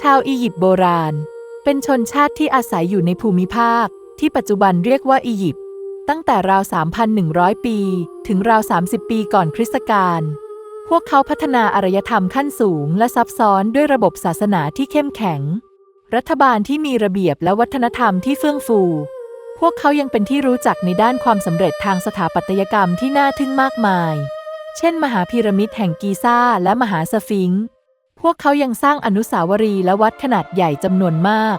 ชาวอียิปต์โบราณ เป็นชนชาติที่อาศัยอยู่ในภูมิภาค ที่ปัจจุบันเรียกว่าอียิปต์ตั้งแต่ราว 3,100 ปี ถึงราว 30 ปีก่อนคริสตกาลพวกเขาพัฒนาอารยธรรมขั้นสูง และซับซ้อนด้วยระบบศาสนาที่เข้มแข็ง รัฐบาลที่มีระเบียบและวัฒนธรรมที่เฟื่องฟู พวกเขายังเป็นที่รู้จักในด้านความสำเร็จทางสถาปัตยกรรมที่น่าทึ่งมากมาย เช่น มหาพีระมิดแห่งกีซ่าและมหาสฟิงค์ วกเขายังสร้างอนุสาวรีย์และวัดขนาดใหญ่จำนวนมาก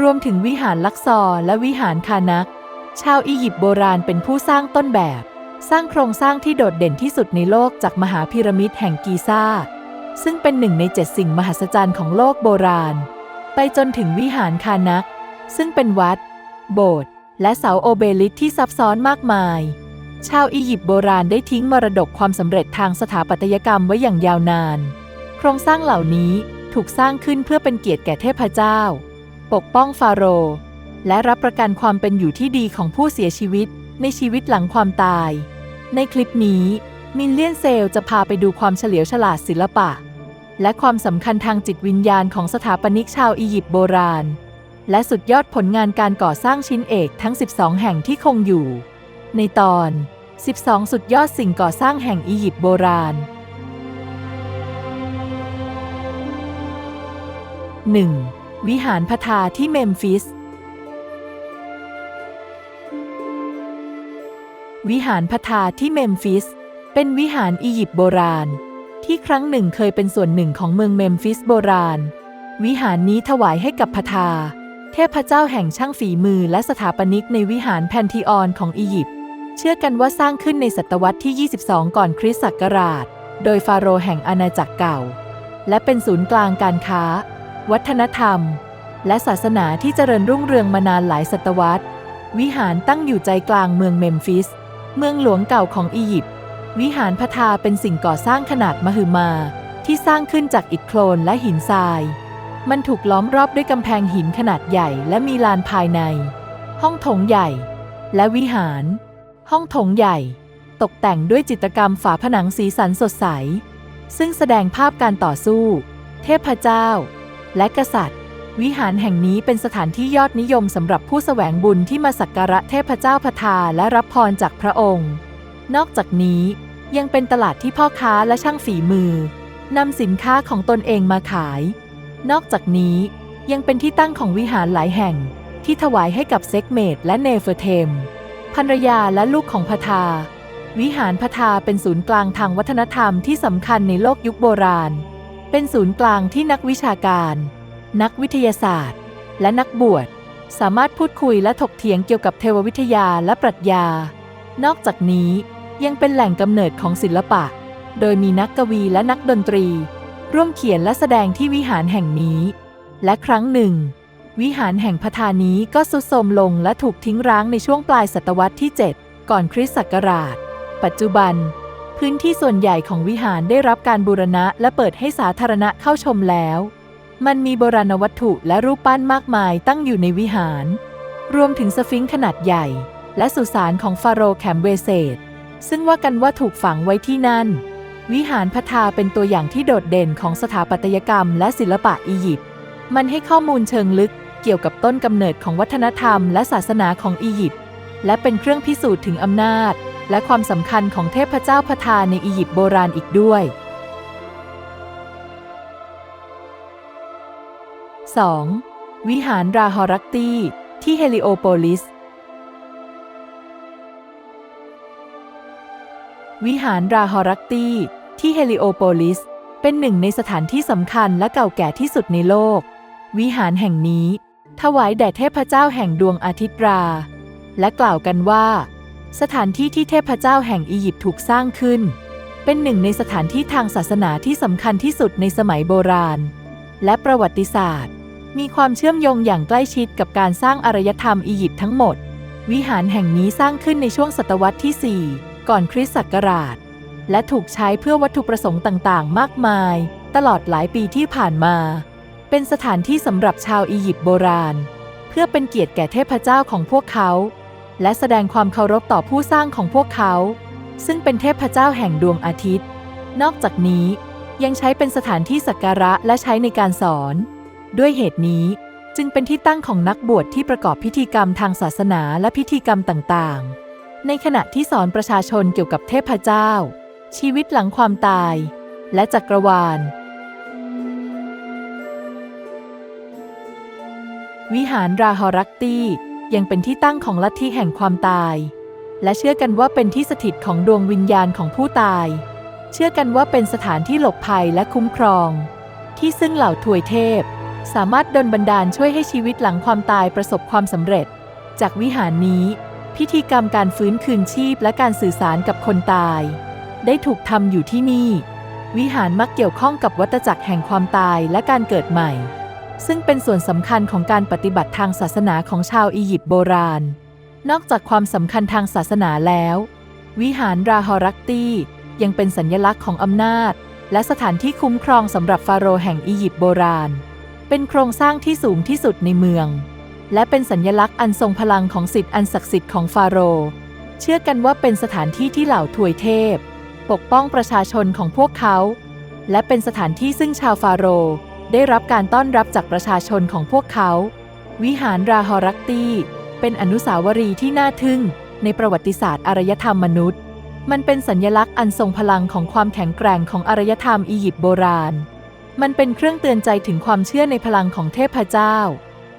รวมถึงวิหารลักซอร์และวิหารคานัก ชาวอียิปต์โบราณเป็นผู้สร้างต้นแบบ สร้างโครงสร้างที่โดดเด่นที่สุดในโลกจากมหาพีระมิดแห่งกีซ่า ซึ่งเป็นหนึ่งในเจ็ดสิ่งมหัศจรรย์ของโลกโบราณ ไปจนถึงวิหารคานัก ซึ่งเป็นวัด โบสถ์และเสาโอเบลิสที่ซับซ้อนมากมาย ชาวอียิปต์โบราณได้ทิ้งมรดกความสำเร็จทางสถาปัตยกรรมไว้อย่างยาวนาน โครงสร้างเหล่านี้ถูกสร้างขึ้นเพื่อเป็นเกียรติแก่เทพเจ้า ปกป้องฟาโรห์และรับประกันความเป็นอยู่ที่ดีของผู้เสียชีวิตในชีวิตหลังความตาย ในคลิปนี้มินเลียนเซลจะพาไปดูความเฉลียวฉลาดศิลปะ และความสำคัญทางจิตวิญญาณของสถาปนิกชาวอียิปต์โบราณ และสุดยอดผลงานการก่อสร้างชิ้นเอกทั้ง 12 แห่งที่คงอยู่ ในตอน 12 สุดยอดสิ่งก่อสร้างแห่งอียิปต์โบราณ 1. วิหารพทาที่เมมฟิส วิหารพทาที่เมมฟิส เป็นวิหารอียิปต์โบราณ ที่ครั้งหนึ่งเคยเป็นส่วนหนึ่งของเมืองเมมฟิสโบราณ วิหารนี้ถวายให้กับพทา เทพเจ้าแห่งช่างฝีมือและสถาปนิกในวิหารแพนทีออนของอียิปต์ เชื่อกันว่าสร้างขึ้นในศตวรรษที่ 22 ก่อนคริสต์ศักราช โดยฟาโรห์แห่งอาณาจักรเก่า และเป็นศูนย์กลางการค้า วัฒนธรรม และศาสนาที่เจริญรุ่งเรืองมานานหลายศตวรรษ วิหารตั้งอยู่ใจกลางเมืองเมมฟิส เมืองหลวงเก่าของอียิปต์ วิหารพทาเป็นสิ่งก่อสร้างขนาดมหึมา ที่สร้างขึ้นจากอิฐโคลนและหินทราย มันถูกล้อมรอบด้วยกำแพงหินขนาดใหญ่และมีลานภายใน ห้องโถงใหญ่ และวิหาร ห้องโถงใหญ่ ตกแต่งด้วยจิตรกรรมฝาผนังสีสันสดใส ซึ่งแสดงภาพการต่อสู้ เทพเจ้า และกษัตริย์ วิหารแห่งนี้เป็นสถานที่ยอดนิยมสำหรับผู้แสวงบุญที่มาสักการะเทพเจ้าพทาและรับพรจากพระองค์ นอกจากนี้ยังเป็นตลาดที่พ่อค้าและช่างฝีมือนำสินค้าของตนเองมาขาย นอกจากนี้ยังเป็นที่ตั้งของวิหารหลายแห่งที่ถวายให้กับเซ็กเมดและเนเฟอร์เทมภรรยาและลูกของพทา วิหารพทาเป็นศูนย์กลางทางวัฒนธรรมที่สำคัญในโลกยุคโบราณ เป็นศูนย์กลางที่นักวิชาการ นักวิทยาศาสตร์ และนักบวชสามารถพูดคุยและถกเถียงเกี่ยวกับเทววิทยาและปรัชญา นอกจากนี้ยังเป็นแหล่งกำเนิดของศิลปะ โดยมีนักกวีและนักดนตรี ร่วมเขียนและแสดงที่วิหารแห่งนี้ และครั้งหนึ่ง วิหารแห่งพทานี้ก็สุดโทรมลงและถูกทิ้งร้างในช่วงปลายศตวรรษที่ 7 ก่อนคริสต์ศักราช ปัจจุบัน พื้นที่ส่วนใหญ่ของวิหารได้รับการบูรณะและเปิดให้สาธารณะเข้าชมแล้ว มันมีโบราณวัตถุและรูปปั้นมากมายตั้งอยู่ในวิหาร รวมถึงสฟิงค์ขนาดใหญ่ และสุสานของฟาโรห์แคมเวเซตซึ่งว่ากันว่าถูกฝังไว้ที่นั่น วิหารพทาเป็นตัวอย่างที่โดดเด่นของสถาปัตยกรรมและศิลปะอียิปต์ มันให้ข้อมูลเชิงลึกเกี่ยวกับต้นกำเนิดของวัฒนธรรมและศาสนาของอียิปต์ และเป็นเครื่องพิสูจน์ถึงอำนาจ และความสำคัญของเทพเจ้าพทาในอียิปต์โบราณอีกด้วย 2. วิหารราฮอรักตีที่เฮลิโอโปลิส วิหารราฮอรักตีที่เฮลิโอโปลิส เป็นหนึ่งในสถานที่สำคัญและเก่าแก่ที่สุดในโลก วิหารแห่งนี้ ถวายแด่เทพเจ้าแห่งดวงอาทิตย์รา และกล่าวกันว่า สถานที่ที่เทพเจ้าแห่งอียิปต์ถูกสร้างขึ้น เป็นหนึ่งในสถานที่ทางศาสนาที่สำคัญที่สุดในสมัยโบราณ และประวัติศาสตร์ มีความเชื่อมโยงอย่างใกล้ชิดกับการสร้างอารยธรรมอียิปต์ทั้งหมด วิหารแห่งนี้สร้างขึ้นในช่วงศตวรรษที่ 4 ก่อนคริสต์ศักราช และถูกใช้เพื่อวัตถุประสงค์ต่างๆ มากมาย ตลอดหลายปีที่ผ่านมา เป็นสถานที่สำหรับชาวอียิปต์โบราณ เพื่อเป็นเกียรติแก่เทพเจ้าของพวกเขา และแสดงความเคารพต่อผู้สร้างของพวกเขา ซึ่งเป็นเทพเจ้าแห่งดวงอาทิตย์ นอกจากนี้ยังใช้เป็นสถานที่สักการะและใช้ในการสอน ด้วยเหตุนี้จึงเป็นที่ตั้งของนักบวชที่ประกอบพิธีกรรมทางศาสนาและพิธีกรรมต่างๆ ในขณะที่สอนประชาชนเกี่ยวกับเทพเจ้า ชีวิตหลังความตาย และจักรวาล วิหารราฮอรักตี้ ยังเป็นที่ตั้งของลัทธิแห่งความตาย และเชื่อกันว่าเป็นที่สถิตของดวงวิญญาณของผู้ตาย เชื่อกันว่าเป็นสถานที่หลบภัยและคุ้มครอง ที่ซึ่งเหล่าถวยเทพ สามารถดลบันดาลช่วยให้ชีวิตหลังความตายประสบความสำเร็จ จากวิหารนี้ พิธีกรรมการฟื้นคืนชีพและการสื่อสารกับคนตาย ได้ถูกทำอยู่ที่นี่ วิหารมักเกี่ยวข้องกับวัฏจักรแห่งความตายและการเกิดใหม่ ซึ่งเป็นส่วนสำคัญของการปฏิบัติทางศาสนาของชาวอียิปต์โบราณ นอกจากความสำคัญทางศาสนาแล้ว วิหารราฮอรักตี้ยังเป็นสัญลักษณ์ของอำนาจ และสถานที่คุ้มครองสำหรับฟาโรห์แห่งอียิปต์โบราณ เป็นโครงสร้างที่สูงที่สุดในเมือง และเป็นสัญลักษณ์อันทรงพลังของสิทธิ์อันศักดิ์สิทธิ์ของฟาโรห์เชื่อกันว่าเป็นสถานที่ที่เหล่าถวยเทพ ปกป้องประชาชนของพวกเขา และเป็นสถานที่ซึ่งชาวฟาโรห์ ได้รับการต้อนรับจากประชาชนของพวกเขา วิหารราฮอรักตี เป็นอนุสาวรีย์ที่น่าทึ่งในประวัติศาสตร์อารยธรรมมนุษย์ มันเป็นสัญลักษณ์อันทรงพลังของความแข็งแกร่งของอารยธรรมอียิปต์โบราณ มันเป็นเครื่องเตือนใจถึงความเชื่อในพลังของเทพเจ้า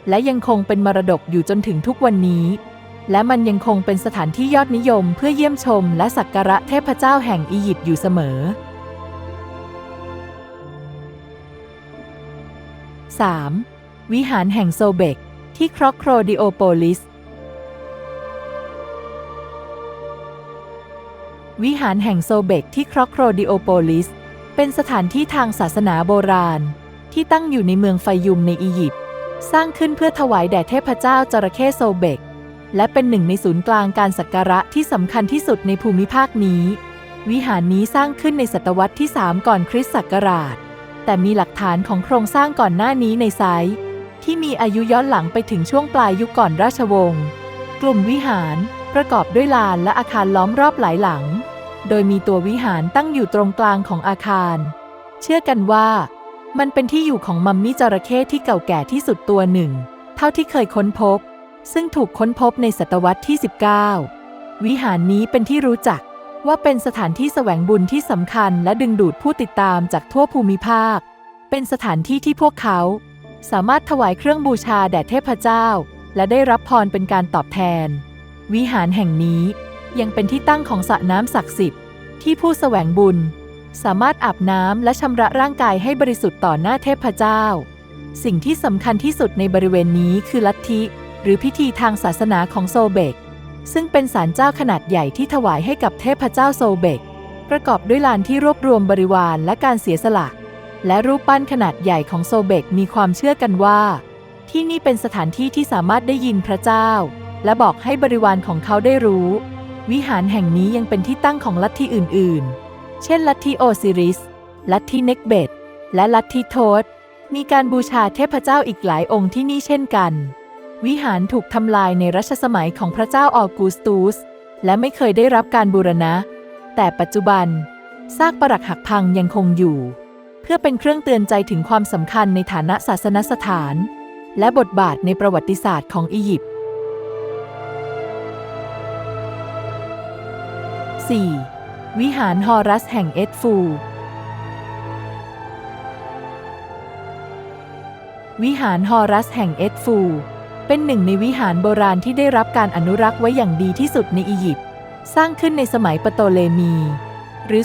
และยังคงเป็นมรดกอยู่จนถึงทุกวันนี้ และมันยังคงเป็นสถานที่ยอดนิยมเพื่อเยี่ยมชม และสักการะเทพเจ้าแห่งอียิปต์อยู่เสมอ 3. วิหารแห่งโซเบก ที่ครอกโครดิโอโปลิส วิหารแห่งโซเบกที่ครอกโครดิโอโปลิส เป็นสถานที่ทางศาสนาโบราณ ที่ตั้งอยู่ในเมืองไฟยุมในอียิปต์ สร้างขึ้นเพื่อถวายแด่เทพเจ้าจระเข้โซเบก และเป็นหนึ่งในศูนย์กลางการสักการะที่สำคัญที่สุดในภูมิภาคนี้ วิหารนี้สร้างขึ้นในศตวรรษที่ 3 ก่อนคริสต์ศักราช แต่มีหลักฐานของโครงสร้างก่อนหน้านี้ในไซต์ที่มีอายุย้อนหลังไปถึงช่วงปลายยุคก่อนราชวงศ์ กลุ่มวิหารประกอบด้วยลานและอาคารล้อมรอบหลายหลัง โดยมีตัววิหารตั้งอยู่ตรงกลางของอาคาร เชื่อกันว่า มันเป็นที่อยู่ของมัมมี่จระเข้ที่เก่าแก่ที่สุดตัวหนึ่ง เท่าที่เคยค้นพบ ซึ่งถูกค้นพบในศตวรรษที่ 19 วิหารนี้เป็นที่รู้จัก ว่าเป็นสถานที่แสวงบุญที่สำคัญและดึงดูดผู้ติดตามจากทั่วภูมิภาค เป็นสถานที่ที่พวกเขา สามารถถวายเครื่องบูชาแด่เทพเจ้า และได้รับพรเป็นการตอบแทน วิหารแห่งนี้ยังเป็นที่ตั้งของสระน้ำศักดิ์สิทธิ์ที่ผู้แสวงบุญ สามารถอาบน้ำและชำระร่างกายให้บริสุทธิ์ต่อหน้าเทพเจ้า สิ่งที่สำคัญที่สุดในบริเวณนี้คือลัทธิ หรือพิธีทางศาสนาของโซเบก ซึ่งเป็นศาลเจ้าขนาดใหญ่ที่ถวายให้กับเทพเจ้าโซเบก ประกอบด้วยลานที่รวบรวมบริวารและการเสียสละ และรูปปั้นขนาดใหญ่ของโซเบกมีความเชื่อกันว่า ที่นี่เป็นสถานที่ที่สามารถได้ยินพระเจ้า และบอกให้บริวารของเขาได้รู้ วิหารแห่งนี้ยังเป็นที่ตั้งของลัทธิอื่น ๆ เช่น ลัทธิโอซิริส ลัทธิเนกเบตและลัทธิโทสมีการบูชาเทพเจ้าอีกหลายองค์ที่นี่เช่นกัน วิหารถูกทำลายในรัชสมัยของพระเจ้าออกูสตุสและไม่เคยได้รับการบูรณะ แต่ปัจจุบัน ซากปรักหักพังยังคงอยู่ เพื่อเป็นเครื่องเตือนใจถึงความสำคัญในฐานะศาสนสถาน และบทบาทในประวัติศาสตร์ของอียิปต์ 4. วิหารฮอรัสแห่งเอดฟูวิหารฮอรัสแห่งเอดฟู เป็นหนึ่งในวิหารโบราณที่ได้รับการอนุรักษ์ไว้อย่างดีที่สุดในอียิปต์ สร้างขึ้นในสมัยปโตเลมี หรือ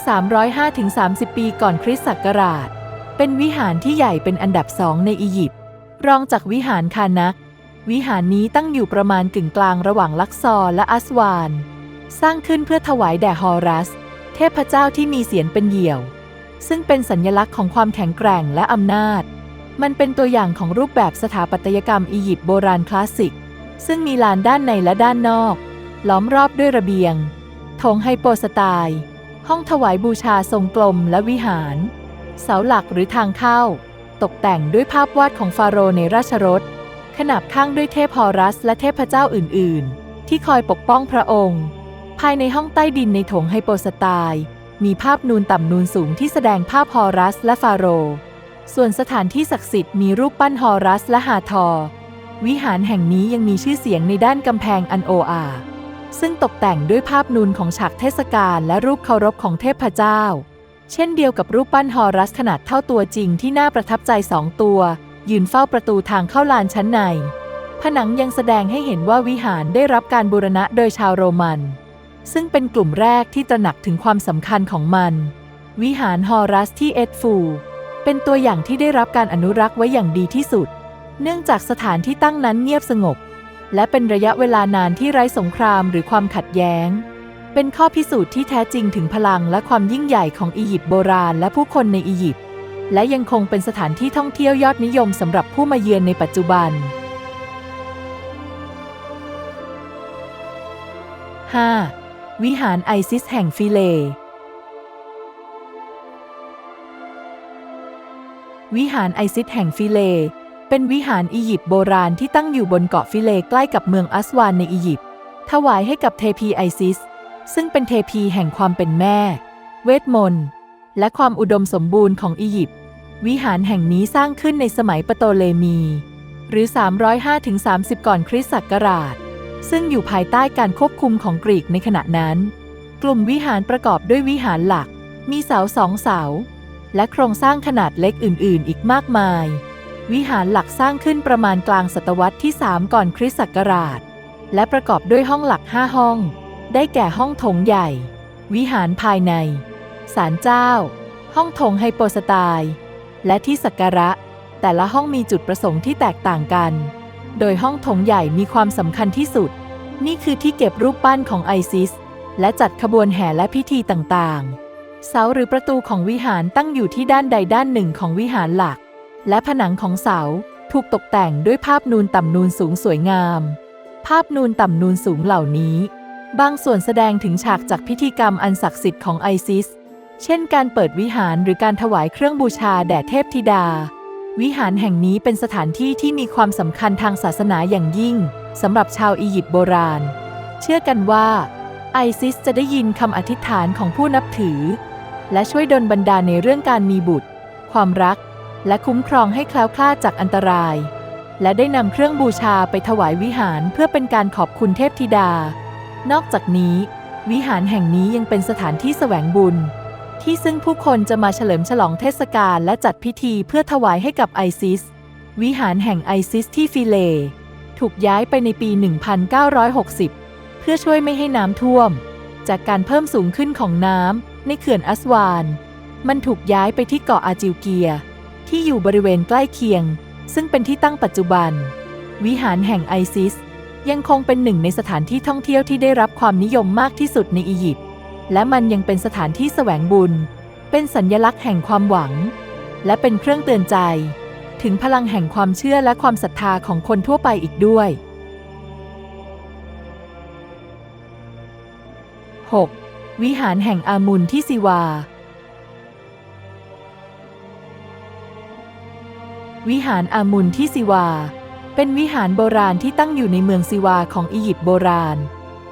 305-30 ปีก่อนคริสต์ศักราช เป็นวิหารที่ใหญ่เป็นอันดับสองในอียิปต์ รองจากวิหารคานัก วิหารนี้ตั้งอยู่ประมาณกึ่งกลางระหว่างลักซอร์และอัสวาน สร้างขึ้นเพื่อถวายแด่ฮอรัส เทพเจ้าที่มีเสียนเป็นเหยี่ยว ซึ่งเป็นสัญลักษณ์ของความแข็งแกร่งและอำนาจ มันเป็นตัวอย่างของรูปแบบสถาปัตยกรรมอียิปต์โบราณคลาสสิก ซึ่งมีลานด้านในและด้านนอก ล้อมรอบด้วยระเบียงโถงไฮโปสไตล์ห้องถวายบูชาทรงกลมและวิหาร เสาหลักหรือทางเข้า ตกแต่งด้วยภาพวาดของฟาโรห์ในราชรถ ขนาบข้างด้วยเทพฮอรัส และเทพเจ้าอื่น ๆ ที่คอยปกป้องพระองค์ ภายในห้องใต้ดินในโถงไฮโปสไตล์มีภาพนูนต่ำนูนสูงที่แสดงภาพฮอรัสและฟาโรห์ ส่วนสถานที่ศักดิ์สิทธิ์มีรูปปั้นฮอรัสและฮาทอร์วิหารแห่งนี้ยังมีชื่อเสียงในด้านกำแพงอันโออาซึ่งตกแต่งด้วยภาพนูนของฉากเทศกาลและรูปเคารพของเทพเจ้า เช่นเดียวกับรูปปั้นฮอรัสขนาดเท่าตัวจริงที่น่าประทับใจสองตัว ยืนเฝ้าประตูทางเข้าลานชั้นใน ผนังยังแสดงให้เห็นว่าวิหารได้รับการบูรณะโดยชาวโรมัน ซึ่งเป็นกลุ่มแรกที่ตระหนักถึงความสำคัญของมัน วิหารฮอรัสที่เอ็ดฟู เป็นตัวอย่างที่ได้รับการอนุรักษ์ไว้อย่างดีที่สุด เนื่องจากสถานที่ตั้งนั้นเงียบสงบ และเป็นระยะเวลานานที่ไร้สงครามหรือความขัดแย้ง เป็นข้อพิสูจน์ที่แท้จริงถึงพลังและความยิ่งใหญ่ของอียิปต์โบราณและผู้คนในอียิปต์ และยังคงเป็นสถานที่ท่องเที่ยวยอดนิยมสำหรับผู้มาเยือนในปัจจุบัน 5. วิหารไอซิสแห่งฟิเล วิหารไอซิสแห่งฟิเล เป็นวิหารอียิปต์โบราณที่ตั้งอยู่บนเกาะฟิเลใกล้กับเมืองอัสวานในอียิปต์ถวายให้กับเทพีไอซิส ซึ่งเป็นเทพีแห่งความเป็นแม่ เวทมนต์ และความอุดมสมบูรณ์ของอียิปต์วิหารแห่งนี้สร้างขึ้นในสมัยปโตเลมี หรือ 305-30 ก่อนคริสต์ศักราช ซึ่งอยู่ภายใต้การควบคุมของกรีกในขณะนั้น กลุ่มวิหารประกอบด้วยวิหารหลัก มีเสาสองเสา และโครงสร้างขนาดเล็กอื่น ๆ อีกมากมาย วิหารหลักสร้างขึ้นประมาณกลางศตวรรษที่ 3 ก่อนคริสต์ศักราช และประกอบด้วยห้องหลัก 5 ห้อง ได้แก่ห้องโถงใหญ่ วิหารภายใน ศาลเจ้า ห้องโถงไฮโปสไตล์และที่สักการะ แต่ละห้องมีจุดประสงค์ที่แตกต่างกัน โดยห้องโถงใหญ่มีความสำคัญที่สุด นี่คือที่เก็บรูปปั้นของไอซิส และจัดขบวนแห่และพิธีต่างๆ เสาหรือประตูของวิหารตั้งอยู่ที่ด้านใดด้านหนึ่งของวิหารหลัก และผนังของเสาถูกตกแต่งด้วยภาพนูนต่ำนูนสูงสวยงาม ภาพนูนต่ำนูนสูงเหล่านี้ บางส่วนแสดงถึงฉากจากพิธีกรรมอันศักดิ์สิทธิ์ของไอซิส เช่นการเปิดวิหารหรือการถวายเครื่องบูชาแด่เทพธิดา วิหารแห่งนี้เป็นสถานที่ที่มีความสำคัญทางศาสนาอย่างยิ่งสำหรับชาวอียิปต์โบราณ เชื่อกันว่าไอซิสจะได้ยินคำอธิษฐานของผู้นับถือ และช่วยดลบันดาลในเรื่องการมีบุตร ความรัก และคุ้มครองให้แคล้วคลาดจากอันตราย และได้นำเครื่องบูชาไปถวายวิหารเพื่อเป็นการขอบคุณเทพธิดา นอกจากนี้ วิหารแห่งนี้ยังเป็นสถานที่แสวงบุญ ที่ซึ่งผู้คนจะมาเฉลิมฉลองเทศกาลและจัดพิธีเพื่อถวายให้กับไอซิส วิหารแห่งไอซิสที่ฟิเล ถูกย้ายไปในปี 1960 เพื่อช่วยไม่ให้น้ำท่วม จากการเพิ่มสูงขึ้นของน้ำ ในเขื่อนอัสวาน มันถูกย้ายไปที่เกาะอาจิวเกีย ที่อยู่บริเวณใกล้เคียง ซึ่งเป็นที่ตั้งปัจจุบัน วิหารแห่งไอซิส ยังคงเป็นหนึ่งในสถานที่ท่องเที่ยวที่ได้รับความนิยมมากที่สุดในอียิปต์และมันยังเป็นสถานที่แสวงบุญ เป็นสัญญลักษณ์แห่งความหวัง และเป็นเครื่องเตือนใจ ถึงพลังแห่งความเชื่อและความศรัทธาของคนทั่วไปอีกด้วย 6. วิหารแห่งอามุนที่ซิวา วิหารอามุนที่ซิวา เป็นวิหารโบราณที่ตั้งอยู่ในเมืองซิวาของอียิปต์โบราณ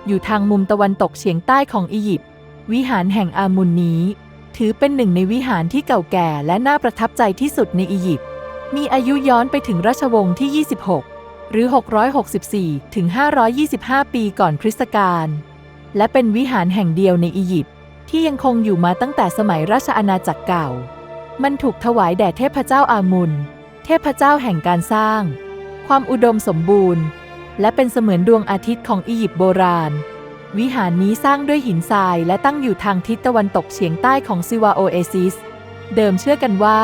อยู่ทางมุมตะวันตกเฉียงใต้ของอียิปต์ วิหารแห่งอามุนนี้ ถือเป็นหนึ่งในวิหารที่เก่าแก่และน่าประทับใจที่สุดในอียิปต์ มีอายุย้อนไปถึงราชวงศ์ที่ 26 หรือ 664 ถึง 525 ปีก่อนคริสตกาล และเป็นวิหารแห่งเดียวในอียิปต์ที่ยังคงอยู่มาตั้งแต่สมัยราชอาณาจักรเก่า มันถูกถวายแด่เทพเจ้าอามุน เทพเจ้าแห่งการสร้าง ความอุดมสมบูรณ์ และเป็นเสมือนดวงอาทิตย์ของอียิปต์โบราณ วิหารนี้สร้างด้วยหินทรายและตั้งอยู่ทางทิศตะวันตกเฉียงใต้ของซิวาโอเอซิส เดิมเชื่อกันว่า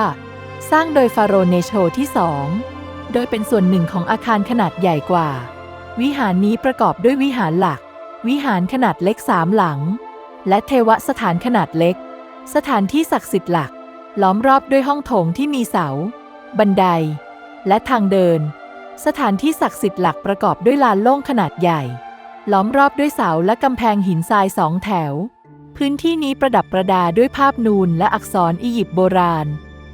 สร้างโดยฟาโรห์เนโชที่สองโดยเป็นส่วนหนึ่งของอาคารขนาดใหญ่กว่า วิหารนี้ประกอบด้วยวิหารหลัก วิหารขนาดเล็กสามหลัง และเทวสถานขนาดเล็ก สถานที่ศักดิ์สิทธิ์หลัก ล้อมรอบด้วยห้องโถงที่มีเสา บันได และทางเดิน สถานที่ศักดิ์สิทธิ์หลักประกอบด้วยลานโล่งขนาดใหญ่ ล้อมรอบด้วยเสาและกำแพงหินทรายสองแถว พื้นที่นี้ประดับประดาด้วยภาพนูนและอักษรอียิปต์โบราณ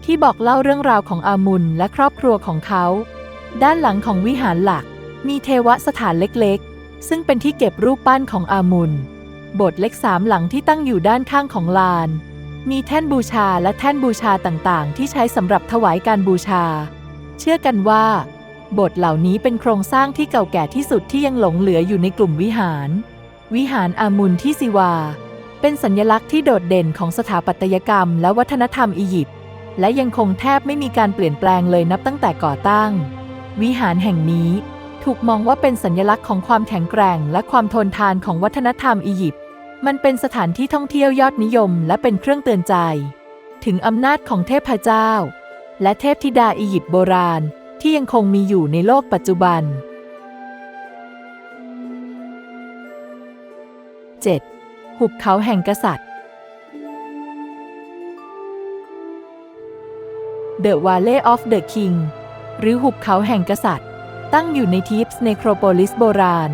ที่บอกเล่าเรื่องราวของอามุนและครอบครัวของเขา ด้านหลังของวิหารหลัก มีเทวสถานเล็กๆ ซึ่งเป็นที่เก็บรูปปั้นของอามุนโบสถ์เล็กสามหลังที่ตั้งอยู่ด้านข้างของลาน มีแท่นบูชาและแท่นบูชาต่างๆ ที่ใช้สำหรับถวายการบูชา เชื่อกันว่าโบสถ์เหล่านี้เป็นโครงสร้างที่เก่าแก่ที่สุดที่ยังหลงเหลืออยู่ในกลุ่มวิหาร วิหารอามุนที่ซิวา เป็นสัญลักษณ์ที่โดดเด่นของสถาปัตยกรรมและวัฒนธรรมอียิปต์และยังคงแทบไม่มีการเปลี่ยนแปลงเลยนับตั้งแต่ก่อตั้ง วิหารแห่งนี้ ถูกมองว่าเป็นสัญลักษณ์ของความแข็งแกร่ง และความทนทานของวัฒนธรรมอียิปต์ มันเป็นสถานที่ท่องเที่ยวยอดนิยม และเป็นเครื่องเตือนใจ ถึงอำนาจของเทพเจ้า และเทพธิดาอียิปต์โบราณ ที่ยังคงมีอยู่ในโลกปัจจุบัน 7. หุบเขาแห่งกษัตริย์ The Valley of the King หรือหุบเขาแห่งกษัตริย์ ตั้งอยู่ในทีฟส์เนโครโปลิสโบราณ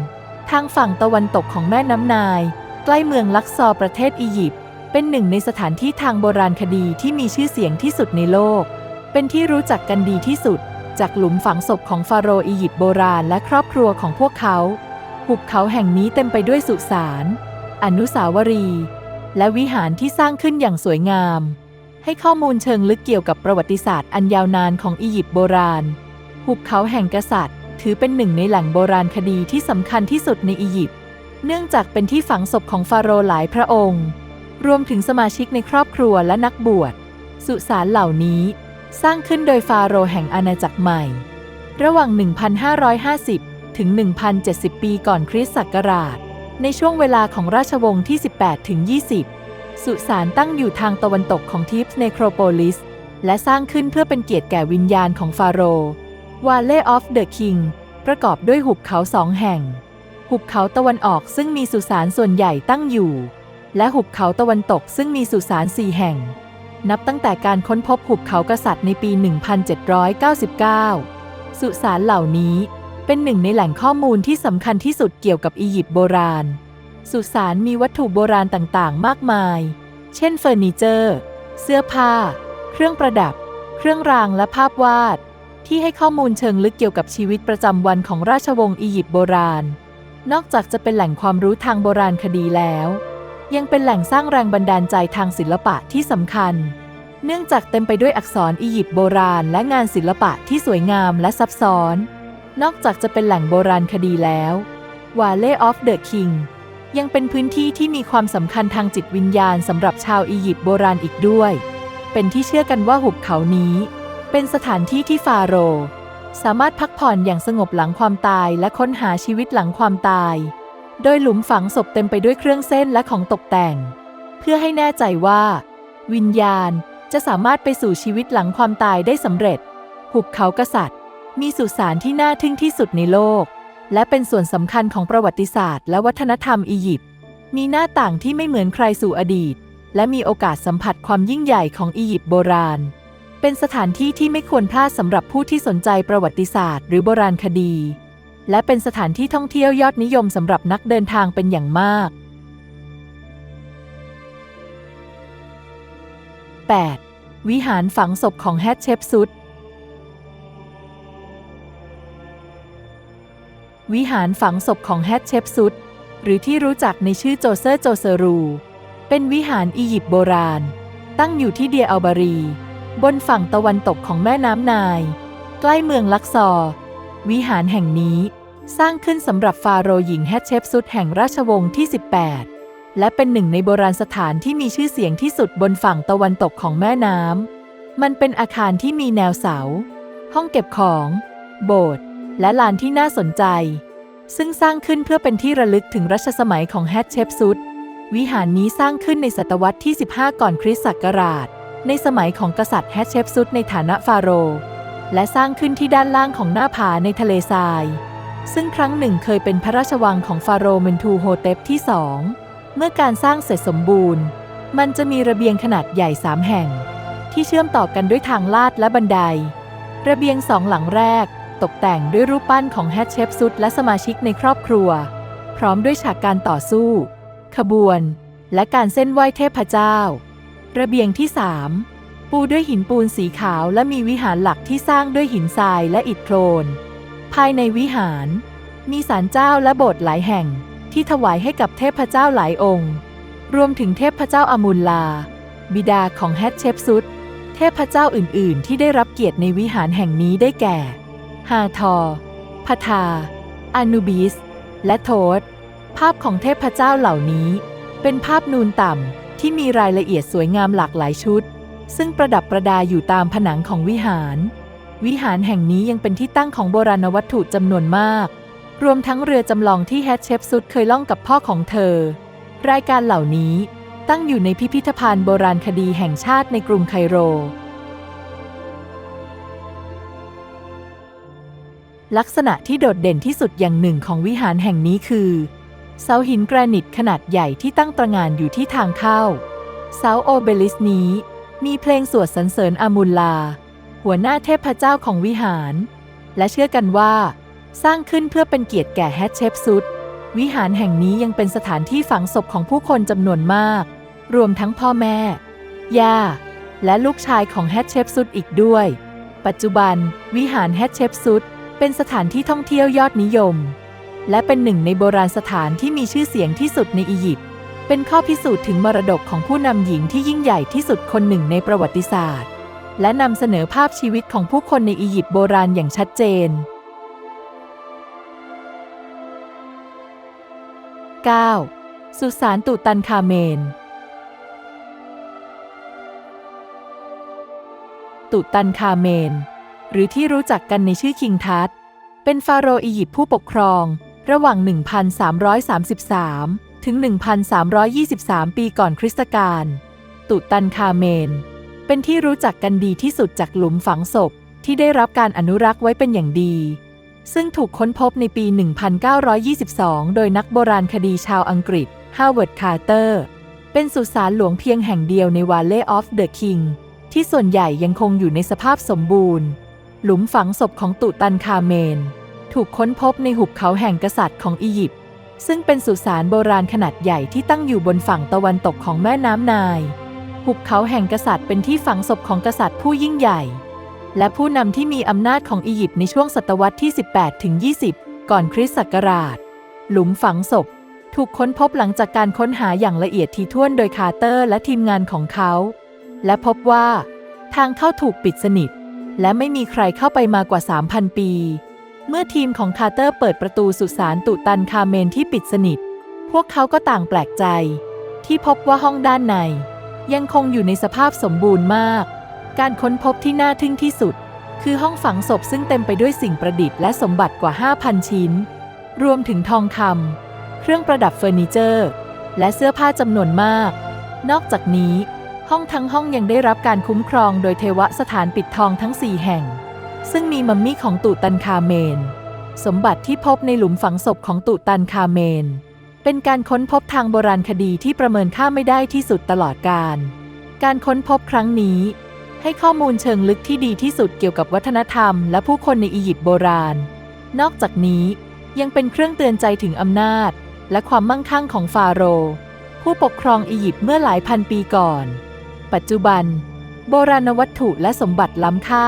ทางฝั่งตะวันตกของแม่น้ำนาย ใกล้เมืองลักซอร์ประเทศอียิปต์ เป็นหนึ่งในสถานที่ทางโบราณคดีที่มีชื่อเสียงที่สุดในโลก เป็นที่รู้จักกันดีที่สุด จากหลุมฝังศพของฟาโรห์อียิปต์โบราณและครอบครัวของพวกเขา หุบเขาแห่งนี้เต็มไปด้วยสุสาน อนุสาวรีย์ และวิหารที่สร้างขึ้นอย่างสวยงาม ให้ข้อมูลเชิงลึกเกี่ยวกับประวัติศาสตร์อันยาวนานของอียิปต์โบราณ หุบเขาแห่งกษัตริย์ ถือเป็นหนึ่งในแหล่งโบราณคดีที่สำคัญที่สุดในอียิปต์ เนื่องจากเป็นที่ฝังศพของฟาโรห์หลายพระองค์ รวมถึงสมาชิกในครอบครัวและนักบวช สุสานเหล่านี้สร้างขึ้นโดยฟาโรห์แห่งอาณาจักรใหม่ ระหว่าง 1,550 ถึง 1,070 ปีก่อนคริสต์ศักราช ในช่วงเวลาของราชวงศ์ที่ 18 ถึง 20 สุสานตั้งอยู่ทางตะวันตกของทิฟส์เนโครโปลิส และสร้างขึ้นเพื่อเป็นเกียรติแก่วิญญาณของฟาโรห์ วาเล่ออฟเดอะคิงประกอบด้วยหุบเขาสองแห่ง หุบเขาตะวันออกซึ่งมีสุสานส่วนใหญ่ตั้งอยู่ และหุบเขาตะวันตกซึ่งมีสุสานสี่แห่ง นับตั้งแต่การค้นพบหุบเขากษัตริย์ในปี 1799 สุสานเหล่านี้เป็นหนึ่งในแหล่งข้อมูลที่สำคัญที่สุดเกี่ยวกับอียิปต์โบราณ สุสานมีวัตถุโบราณต่างๆ มากมาย เช่นเฟอร์นิเจอร์ เสื้อผ้า เครื่องประดับ เครื่องรางและภาพวาด ที่ให้ข้อมูลเชิงลึกเกี่ยวกับชีวิตประจำวันของราชวงศ์อียิปต์โบราณ นอกจากจะเป็นแหล่งความรู้ทางโบราณคดีแล้ว ยังเป็นแหล่งสร้างแรงบันดาลใจทางศิลปะที่สำคัญ เนื่องจากเต็มไปด้วยอักษรอียิปต์โบราณ และงานศิลปะที่สวยงามและซับซ้อน นอกจากจะเป็นแหล่งโบราณคดีแล้ววาเล่ออฟเดอะคิงยังเป็นพื้นที่ที่มีความสำคัญทางจิตวิญญาณสำหรับชาวอียิปต์โบราณอีกด้วย เป็นที่เชื่อกันว่าหุบเขานี้ เป็นสถานที่ที่ฟาโรห์สามารถพักผ่อนอย่างสงบหลังความตายและค้นหาชีวิตหลังความตาย โดยหลุมฝังศพเต็มไปด้วยเครื่องเส้นและของตกแต่ง เพื่อให้แน่ใจว่า วิญญาณจะสามารถไปสู่ชีวิตหลังความตายได้สำเร็จ หุบเขากษัตริย์ มีสุสานที่น่าทึ่งที่สุดในโลก และเป็นส่วนสำคัญของประวัติศาสตร์ และวัฒนธรรมอียิปต์ มีหน้าต่างที่ไม่เหมือนใครสู่อดีต และมีโอกาสสัมผัสความยิ่งใหญ่ของอียิปต์โบราณ เป็นสถานที่ที่ไม่ควรพลาดสำหรับผู้ที่สนใจประวัติศาสตร์ หรือโบราณคดี และเป็นสถานที่ท่องเที่ยวยอดนิยมสำหรับนักเดินทางเป็นอย่างมาก 8. วิหารฝังศพของแฮตเชปซุดวิหารฝังศพของแฮตเชปซุดหรือที่รู้จักในชื่อโจเซอร์โจเซรู เป็นวิหารอียิปต์โบราณ ตั้งอยู่ที่เดียอัลบารี บนฝั่งตะวันตกของแม่น้ำนาย ใกล้เมืองลักซอร์วิหารแห่งนี้สร้างขึ้นสำหรับฟาโรห์หญิงแฮตเชปซุดแห่งราชวงศ์ที่ 18 และเป็นหนึ่งในโบราณสถานที่มีชื่อเสียงที่สุดบนฝั่งตะวันตกของแม่น้ำ มันเป็นอาคารที่มีแนวเสา ห้องเก็บของ โบสถ์และลานที่น่าสนใจ ซึ่งสร้างขึ้นเพื่อเป็นที่ระลึกถึงรัชสมัยของแฮตเชปซุดวิหารนี้สร้างขึ้นในศตวรรษที่ 15 ก่อนคริสต์ศักราช ในสมัยของกษัตริย์แฮตเชปซุดในฐานะฟาโรห์และสร้างขึ้นที่ด้านล่างของหน้าผาในทะเลทราย ซึ่งครั้งหนึ่งเคยเป็นพระราชวังของฟาโรห์เมนทูโฮเตปที่สองเมื่อการสร้างเสร็จสมบูรณ์ มันจะมีระเบียงขนาดใหญ่สามแห่ง ที่เชื่อมต่อกันด้วยทางลาดและบันได ระเบียงสองหลังแรก ตกแต่งด้วยรูปปั้นของแฮตเชปซุดและสมาชิกในครอบครัว พร้อมด้วยฉากการต่อสู้ ขบวน และการเส้นไหว้เทพเจ้า ระเบียงที่สามปูด้วยหินปูนสีขาวและมีวิหารหลักที่สร้างด้วยหินทรายและอิฐโคลน ภายในวิหาร มีศาลเจ้าและโบสถ์หลายแห่งที่ถวายให้กับเทพเจ้าหลายองค์ รวมถึงเทพเจ้าอามุลลา บิดาของแฮตเชปซุตเทพเจ้าอื่น ๆ ที่ได้รับเกียรติในวิหารแห่งนี้ได้แก่ ฮาทอร์พทาอานูบิส และโทษภาพของเทพเจ้าเหล่านี้ เป็นภาพนูนต่ำ ที่มีรายละเอียดสวยงามหลากหลายชุด ซึ่งประดับประดาอยู่ตามผนังของวิหาร วิหารแห่งนี้ยังเป็นที่ตั้งของโบราณวัตถุจำนวนมาก รวมทั้งเรือจำลองที่แฮตเชปซุดเคยล่องกับพ่อของเธอ รายการเหล่านี้ตั้งอยู่ในพิพิธภัณฑ์โบราณคดีแห่งชาติในกรุงไคโร ลักษณะที่โดดเด่นที่สุดอย่างหนึ่งของวิหารแห่งนี้คือ เสาหินแกรนิตขนาดใหญ่ที่ตั้งตระหง่านอยู่ที่ทางเข้า เสาโอเบลิสนี้ มีเพลงสวดสรรเสริญอามุลลา หัวหน้าเทพเจ้าของวิหาร และเชื่อกันว่า สร้างขึ้นเพื่อเป็นเกียรติแก่แฮตเชปซุดวิหารแห่งนี้ยังเป็นสถานที่ฝังศพของผู้คนจำนวนมาก รวมทั้งพ่อแม่ ย่า และลูกชายของแฮตเชปซุดอีกด้วย ปัจจุบัน วิหารแฮตเชปซุดเป็นสถานที่ท่องเที่ยวยอดนิยม และเป็นหนึ่งในโบราณสถานที่มีชื่อเสียงที่สุดในอียิปต์ เป็นข้อพิสูจน์ถึงมรดกของผู้นำหญิงที่ยิ่งใหญ่ที่สุดคนหนึ่งในประวัติศาสตร์ และนำเสนอภาพชีวิตของผู้คนในอียิปต์โบราณอย่างชัดเจน 9. สุสานตุตันคาเมน ตุตันคาเมน หรือที่รู้จักกันในชื่อคิงทัตเป็นฟาโรห์อียิปต์ผู้ปกครอง ระหว่าง 1,333 ถึง 1,323 ปีก่อนคริสตกาล ตุตันคาเมน เป็นที่รู้จักกันดีที่สุดจากหลุมฝังศพที่ได้รับการอนุรักษ์ไว้เป็นอย่างดี ซึ่งถูกค้นพบในปี 1922 โดยนักโบราณคดีชาวอังกฤษฮาวเวิร์ด คาร์เตอร์ เป็นสุสานหลวงเพียงแห่งเดียวในวาเล่ออฟเดอะคิงที่ส่วนใหญ่ยังคงอยู่ในสภาพสมบูรณ์ หลุมฝังศพของตุตันคาเมน ถูกค้นพบในหุบเขาแห่งกษัตริย์ของอียิปต์ซึ่งเป็นสุสานโบราณขนาดใหญ่ที่ตั้งอยู่บนฝั่งตะวันตกของแม่น้ำนาย หุบเขาแห่งกษัตริย์เป็นที่ฝังศพของกษัตริย์ผู้ยิ่งใหญ่ และผู้นำที่มีอำนาจของอียิปต์ในช่วงศตวรรษที่ 18ถึง20 ก่อนคริสต์ศักราช หลุมฝังศพ ถูกค้นพบหลังจากการค้นหาอย่างละเอียดทีท่วนโดยคาร์เตอร์และทีมงานของเขา และพบว่า ทางเข้าถูกปิดสนิท และไม่มีใครเข้าไปมากว่า 3,000 ปี เมื่อทีมของคาร์เตอร์เปิดประตูสุสานตุตันคาเมนที่ปิดสนิท พวกเขาก็ต่างแปลกใจ ที่พบว่าห้องด้านใน ยังคงอยู่ในสภาพสมบูรณ์มาก การค้นพบที่น่าทึ่งที่สุด คือห้องฝังศพซึ่งเต็มไปด้วยสิ่งประดิษฐ์และสมบัติกว่า 5,000 ชิ้น รวมถึงทองคำเครื่องประดับเฟอร์นิเจอร์ และเสื้อผ้าจำนวนมาก นอกจากนี้ ห้องทั้งห้องยังได้รับการคุ้มครองโดยเทวสถานปิดทองทั้ง 4 แห่ง ซึ่งมีมัมมี่ของตุตันคาเมน สมบัติที่พบในหลุมฝังศพของตุตันคาเมน เป็นการค้นพบทางโบราณคดีที่ประเมินค่าไม่ได้ที่สุดตลอดการ การค้นพบครั้งนี้ ให้ข้อมูลเชิงลึกที่ดีที่สุดเกี่ยวกับวัฒนธรรมและผู้คนในอียิปต์โบราณ นอกจากนี้ยังเป็นเครื่องเตือนใจถึงอำนาจ และความมั่งคั่งของฟาโรห์ผู้ปกครองอียิปต์เมื่อหลายพันปีก่อน ปัจจุบัน โบราณวัตถุและสมบัติล้ำค่า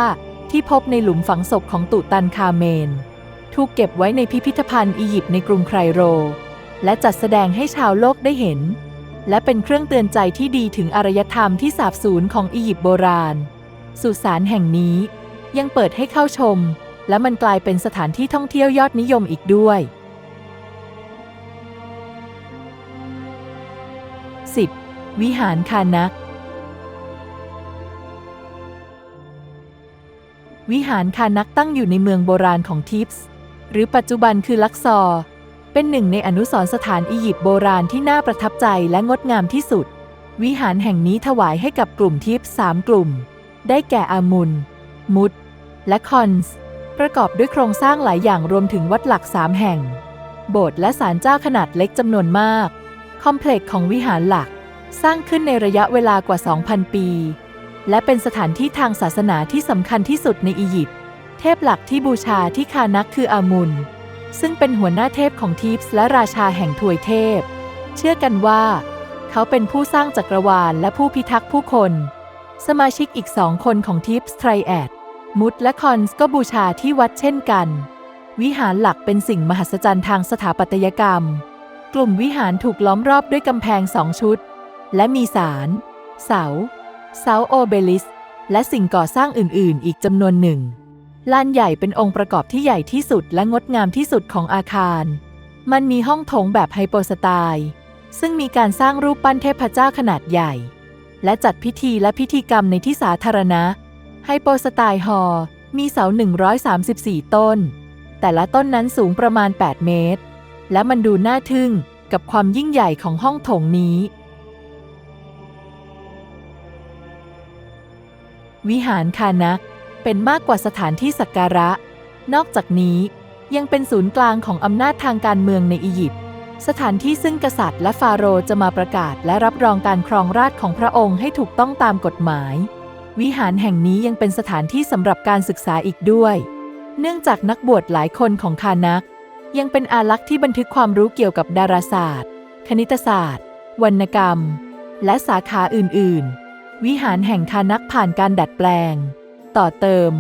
ที่พบในหลุมฝังศพของตุตันคาเมน ถูกเก็บไว้ในพิพิธภัณฑ์อียิปต์ในกรุงไคโร และจัดแสดงให้ชาวโลกได้เห็น และเป็นเครื่องเตือนใจที่ดีถึงอารยธรรมที่สาบสูญของอียิปต์โบราณ สุสานแห่งนี้ยังเปิดให้เข้าชม และมันกลายเป็นสถานที่ท่องเที่ยวยอดนิยมอีกด้วย 10. วิหารคานัก วิหารคานักตั้งอยู่ในเมืองโบราณของทิปส์ หรือปัจจุบันคือลักซอร์ เป็นหนึ่งในอนุสรสถานอียิปต์โบราณที่น่าประทับใจและงดงามที่สุด วิหารแห่งนี้ถวายให้กับกลุ่มทิปส์สามกลุ่ม ได้แก่อามุน มุด และคอนส์ ประกอบด้วยโครงสร้างหลายอย่างรวมถึงวัดหลักสามแห่ง โบสถ์และศาลเจ้าขนาดเล็กจำนวนมาก คอมเพล็กซ์ของวิหารหลัก สร้างขึ้นในระยะเวลากว่า 2,000 ปี และเป็นสถานที่ทางศาสนาที่สำคัญที่สุดในอียิปต์เทพหลักที่บูชาที่คานักคืออามุน ซึ่งเป็นหัวหน้าเทพของทีฟส์และราชาแห่งทวยเทพ เชื่อกันว่า เขาเป็นผู้สร้างจักรวาลและผู้พิทักษ์ผู้คน สมาชิกอีกสองคนของทีฟส์ไทรแอดมุดและคอนส์ก็บูชาที่วัดเช่นกัน วิหารหลักเป็นสิ่งมหัศจรรย์ทางสถาปัตยกรรม กลุ่มวิหารถูกล้อมรอบด้วยกำแพงสองชุด และมีศาลเสา เสาโอเบลิส และสิ่งก่อสร้างอื่น ๆ อีกจำนวนหนึ่ง ลานใหญ่เป็นองค์ประกอบที่ใหญ่ที่สุดและงดงามที่สุดของอาคาร มันมีห้องโถงแบบไฮโปสไตล์ซึ่งมีการสร้างรูปปั้นเทพเจ้าขนาดใหญ่ และจัดพิธีและพิธีกรรมในที่สาธารณะ ไฮโปสไตล์ฮอลมีเสา 134 ต้น แต่ละต้นนั้นสูงประมาณ 8 เมตร และมันดูน่าทึ่งกับความยิ่งใหญ่ของห้องโถงนี้ วิหารคานักเป็นมากกว่าสถานที่สักการะ นอกจากนี้ยังเป็นศูนย์กลางของอำนาจทางการเมืองในอียิปต์ สถานที่ซึ่งกษัตริย์และฟาโรห์จะมาประกาศและรับรองการครองราชของพระองค์ให้ถูกต้องตามกฎหมาย วิหารแห่งนี้ยังเป็นสถานที่สำหรับการศึกษาอีกด้วย เนื่องจากนักบวชหลายคนของคานัก ยังเป็นอาลักษ์ที่บันทึกความรู้เกี่ยวกับดาราศาสตร์ คณิตศาสตร์ วรรณกรรม และสาขาอื่น ๆ วิหารแห่งคานักผ่านการดัดแปลง ต่อเติม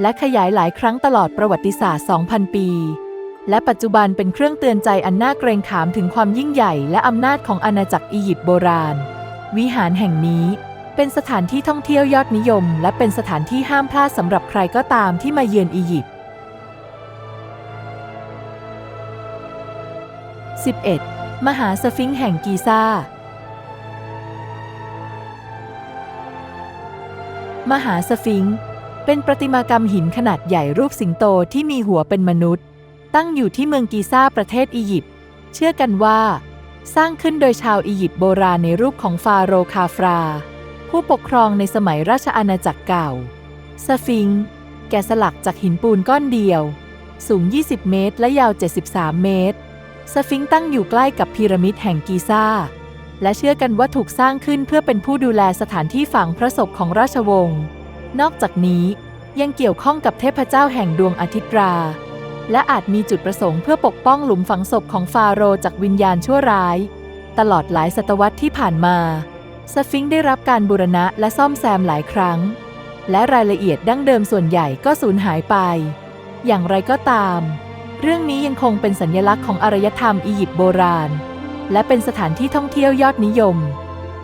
และขยายหลายครั้งตลอดประวัติศาสตร์ 2,000 ปี และปัจจุบันเป็นเครื่องเตือนใจอันน่าเกรงขามถึงความยิ่งใหญ่และอำนาจของอาณาจักรอียิปต์โบราณ วิหารแห่งนี้เป็นสถานที่ท่องเที่ยวยอดนิยม และเป็นสถานที่ห้ามพลาดสำหรับใครก็ตามที่มาเยือนอียิปต์ 11. มหาสฟิงค์แห่งกีซ่า มหาสฟิงค์เป็นประติมากรรมหินขนาดใหญ่รูปสิงโตที่มีหัวเป็นมนุษย์ ตั้งอยู่ที่เมืองกีซ่าประเทศอียิปต์เชื่อกันว่า สร้างขึ้นโดยชาวอียิปต์โบราณในรูปของฟาโรห์คาฟรา ผู้ปกครองในสมัยราชอาณาจักรเก่า สฟิงค์แกะสลักจากหินปูนก้อนเดียว สูง 20 เมตร และยาว 73 เมตร สฟิงค์ตั้งอยู่ใกล้กับพีระมิดแห่งกีซ่า และเชื่อกันว่าถูกสร้างขึ้นเพื่อเป็นผู้ดูแลสถานที่ฝังพระศพของราชวงศ์ นอกจากนี้ยังเกี่ยวข้องกับเทพเจ้าแห่งดวงอาทิตย์รา และอาจมีจุดประสงค์เพื่อปกป้องหลุมฝังศพของฟาโรห์จากวิญญาณชั่วร้าย ตลอดหลายศตวรรษที่ผ่านมา สฟิงค์ได้รับการบูรณะและซ่อมแซมหลายครั้ง และรายละเอียดดั้งเดิมส่วนใหญ่ก็สูญหายไป อย่างไรก็ตาม เรื่องนี้ยังคงเป็นสัญลักษณ์ของอารยธรรมอียิปต์โบราณ และเป็นสถานที่ท่องเที่ยวยอดนิยม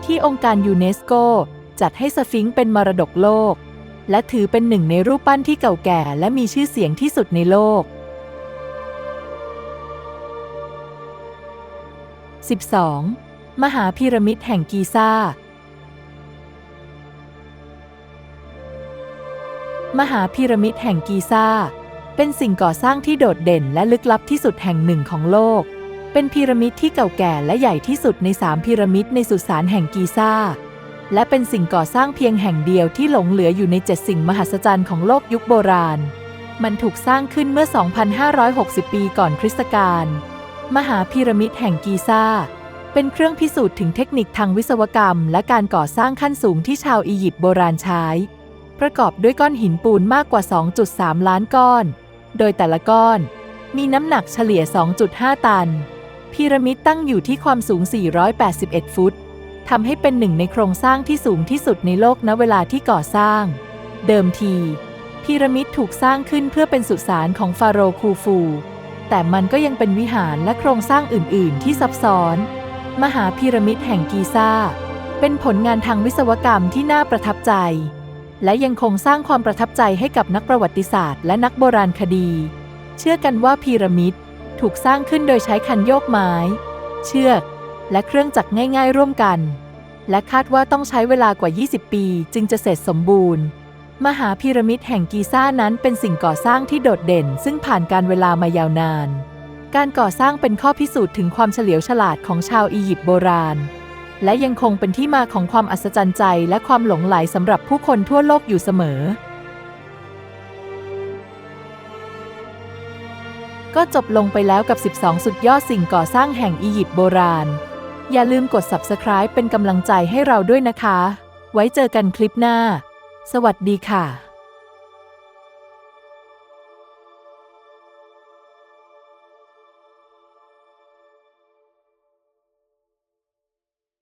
ที่องค์การยูเนสโก จัดให้สฟิงค์เป็นมรดกโลก และถือเป็นหนึ่งในรูปปั้นที่เก่าแก่และมีชื่อเสียงที่สุดในโลก 12. มหาพีระมิดแห่งกีซ่ามหาพีระมิดแห่งกีซ่า เป็นสิ่งก่อสร้างที่โดดเด่นและลึกลับที่สุดแห่งหนึ่งของโลก เป็นพีระมิดที่เก่าแก่และใหญ่ที่สุดในสามพีระมิดในสุสานแห่งกีซ่า และเป็นสิ่งก่อสร้างเพียงแห่งเดียวที่หลงเหลืออยู่ในเจ็ดสิ่งมหัศจรรย์ของโลกยุคโบราณ มันถูกสร้างขึ้นเมื่อ 2,560 ปีก่อนคริสตกาล มหาพีระมิดแห่งกีซ่า เป็นเครื่องพิสูจน์ถึงเทคนิคทางวิศวกรรม และการก่อสร้างขั้นสูงที่ชาวอียิปต์โบราณใช้ ประกอบด้วยก้อนหินปูนมากกว่า 2.3 ล้านก้อน โดยแต่ละก้อน มีน้ำหนักเฉลี่ย 2.5 ตัน พีระมิดตั้งอยู่ที่ความสูง 481 ฟุต ทำให้เป็นหนึ่งในโครงสร้างที่สูงที่สุดในโลกณเวลาที่ก่อสร้าง เดิมที พีระมิดถูกสร้างขึ้นเพื่อเป็นสุสานของฟาโรห์คูฟู แต่มันก็ยังเป็นวิหารและโครงสร้างอื่น ๆ ที่ซับซ้อน มหาพีระมิดแห่งกีซ่า เป็นผลงานทางวิศวกรรมที่น่าประทับใจ และยังคงสร้างความประทับใจให้กับนักประวัติศาสตร์ และนักโบราณคดี เชื่อกันว่าพีระมิด ถูกสร้างขึ้นโดยใช้คันโยกไม้ เชือก และเครื่องจักรง่าย ๆ ร่วมกัน และคาดว่าต้องใช้เวลากว่า 20 ปีจึงจะเสร็จสมบูรณ์ มหาพีระมิดแห่งกีซ่านั้นเป็นสิ่งก่อสร้างที่โดดเด่น ซึ่งผ่านการเวลามายาวนาน การก่อสร้างเป็นข้อพิสูจน์ถึงความเฉลียวฉลาดของชาวอียิปต์โบราณ และยังคงเป็นที่มาของความอัศจรรย์ใจ และความหลงใหลสำหรับผู้คนทั่วโลกอยู่เสมอ ก็จบลงไปแล้วกับ 12 สุดยอดสิ่งก่อสร้างแห่งอียิปต์โบราณ อย่าลืมกด subscribe เป็นกำลังใจให้เราด้วยนะคะ ไว้เจอกันคลิปหน้า สวัสดีค่ะ